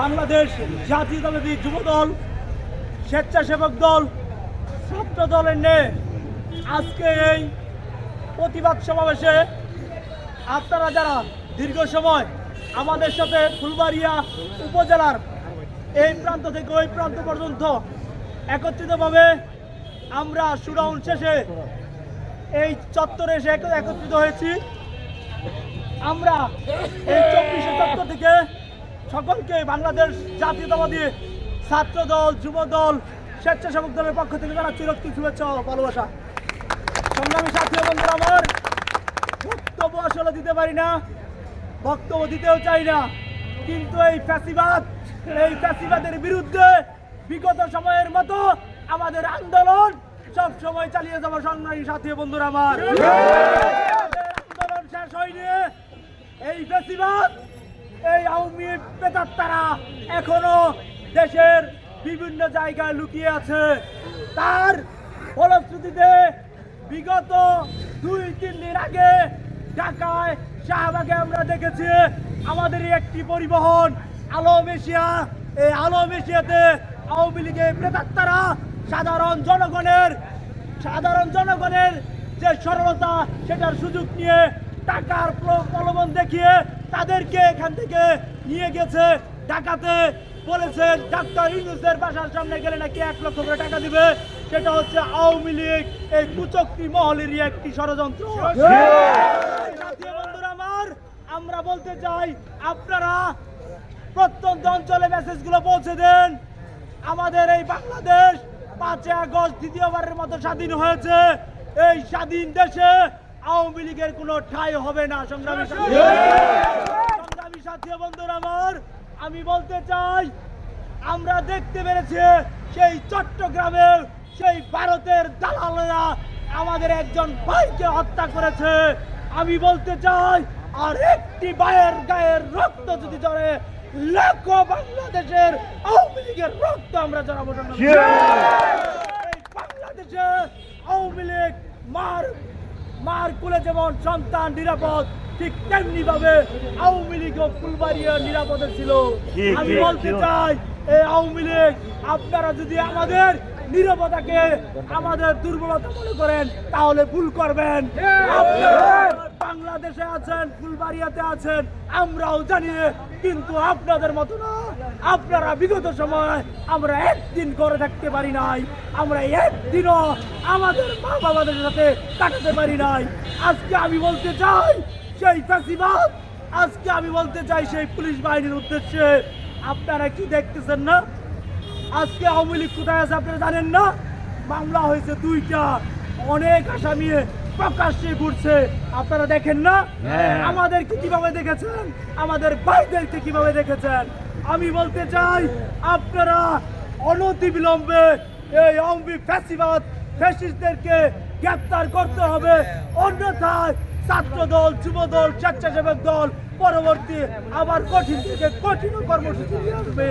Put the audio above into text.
বাংলাদেশ জাতীয়তাবাদী যুব দল স্বেচ্ছাসেবক দল, ছাত্র দলের নিয়ে আজকে এই প্রতিবাদ সমাবেশে আপনারা যারা দীর্ঘ সময় আমাদের সাথে ফুলবাড়িয়া উপজেলার এই প্রান্ত থেকে ওই প্রান্ত পর্যন্ত একত্রিতভাবে আমরা সুরাউন শেষে এই চত্বরে এসে একত্রিত হয়েছি। আমরা এই চব্বিশে চত্বর থেকে সকলকে বাংলাদেশ জাতীয়তাবাদী ছাত্র দল যুব দল স্বেচ্ছাসেবক দলের পক্ষ থেকে জানাচ্ছি রক্তি শুভেচ্ছা ভালোবাসা। সংগ্রামী সাথী বন্ধুরা, আমার বক্তব্য আসলে দিতে পারি না, বক্তব্য দিতেও চাই না, কিন্তু এই ফ্যাসিবাদ, এই ফ্যাসিবাদের বিরুদ্ধে বিগত সময়ের মতো আমাদের আন্দোলন সব সময় চালিয়ে যাব সংগ্রামী সাথী বন্ধুরা, আমার। আন্দোলন শেষ হয়নি। এই ফ্যাসিবাদ এই আওয়ামী পেতাত্তারা এখনও দেশের বিভিন্ন জায়গায় লুকিয়ে আছে। তার ফলশ্রুতিতে বিগত দুই, তিন দিন আগে ঢাকায় শাহবাগে আমরা দেখেছি আমাদের একটি পরিবহন, আলম এশিয়া। এই আলম এশিয়াতে আওয়ামী লীগের প্রেতাত্মারা সাধারণ জনগণের সাধারণ জনগণের যে সরলতা, সেটার সুযোগ নিয়ে টাকার প্র- প্রলোভন দেখিয়ে তাদেরকে এখান থেকে নিয়ে গেছে ঢাকাতে বলেছেন ডাক্তার ইউনুসের বাসার সামনে গেলে নাকি এক লক্ষ করে টাকা দিবে। সেটা হচ্ছে আওয়ামী লীগ এই কুচক্রি মহলেরই একটি ষড়যন্ত্র। বন্ধুরা আমার আমরা বলতে চাই আপনারা প্রত্যন্ত অঞ্চলে মেসেজগুলো পৌঁছে দেন। আমাদের এই বাংলাদেশ পাঁচই আগস্ট দ্বিতীয়বারের মতো স্বাধীন হয়েছে। এই স্বাধীন দেশে আওয়ামী লীগের কোনো ঠাই হবে না সংগ্রামী সাথী। সংগ্রামী সাথী বন্ধুরা আমার আমি বলতে চাই আমরা দেখতে পেরেছি সেই চট্টগ্রামে সেই ভারতের দালালেরা আমাদের একজন ভাইকে হত্যা করেছে। আমি বলতে চাই আর একটি ভাইয়ের গায়ের রক্ত যদি জড়ে লক্ষ বাংলাদেশের আওয়ামী লীগের রক্ত আমরা জড়াবো। বাংলাদেশে আওয়ামী লীগ মার মার কুলে যেমন সন্তান নিরাপদ ঠিক তেমনি ভাবে আওয়ামী লীগ ও ফুলবাড়িয়া নিরাপদে ছিল। আমি বলতে চাই এই আওয়ামী লীগ আপনারা যদি আমাদের নিরাপদাকে আমাদের দুর্বলতা মনে করেন, তাহলে ভুল করবেন। বাংলাদেশে আছেন, ফুলবাড়িয়াতে আছেন, আমরাও জানি, কিন্তু আপনাদের মতো না। আপনারা বিগত সময় আমরা একদিন করে থাকতে পারি নাই, আমরা একদিনও আমাদের মা বাবাদের সাথে কাটাতে পারি নাই। আজকে আমি বলতে চাই, সেই ফ্যাসিবাদ, আজকে আমি বলতে চাই সেই পুলিশ বাহিনীর উদ্দেশ্যে। আপনারা কি দেখতেছেন না? আজকে আওয়ামী লীগ কোথায় আছে আপনারা জানেন না? মামলা হয়েছে দুইটা। অনেক আসামি প্রকাশ্যে ঘুরছে। আপনারা দেখেন না? হ্যাঁ। আমাদেরকে কীভাবে দেখেছেন? আমাদের ভাইদেরকে কীভাবে দেখেছেন? আমি বলতে চাই আপনারা অনতি বিলম্বে এই আওয়ামী ফ্যাসিবাদ ফ্যাসিস্টদেরকে গ্রেপ্তার করতে হবে। অন্যথায় ছাত্র দল যুব দল স্বেচ্ছাসেবক দল পরবর্তী আবার কঠিন থেকে কঠিন কর্মসূচি আসবে।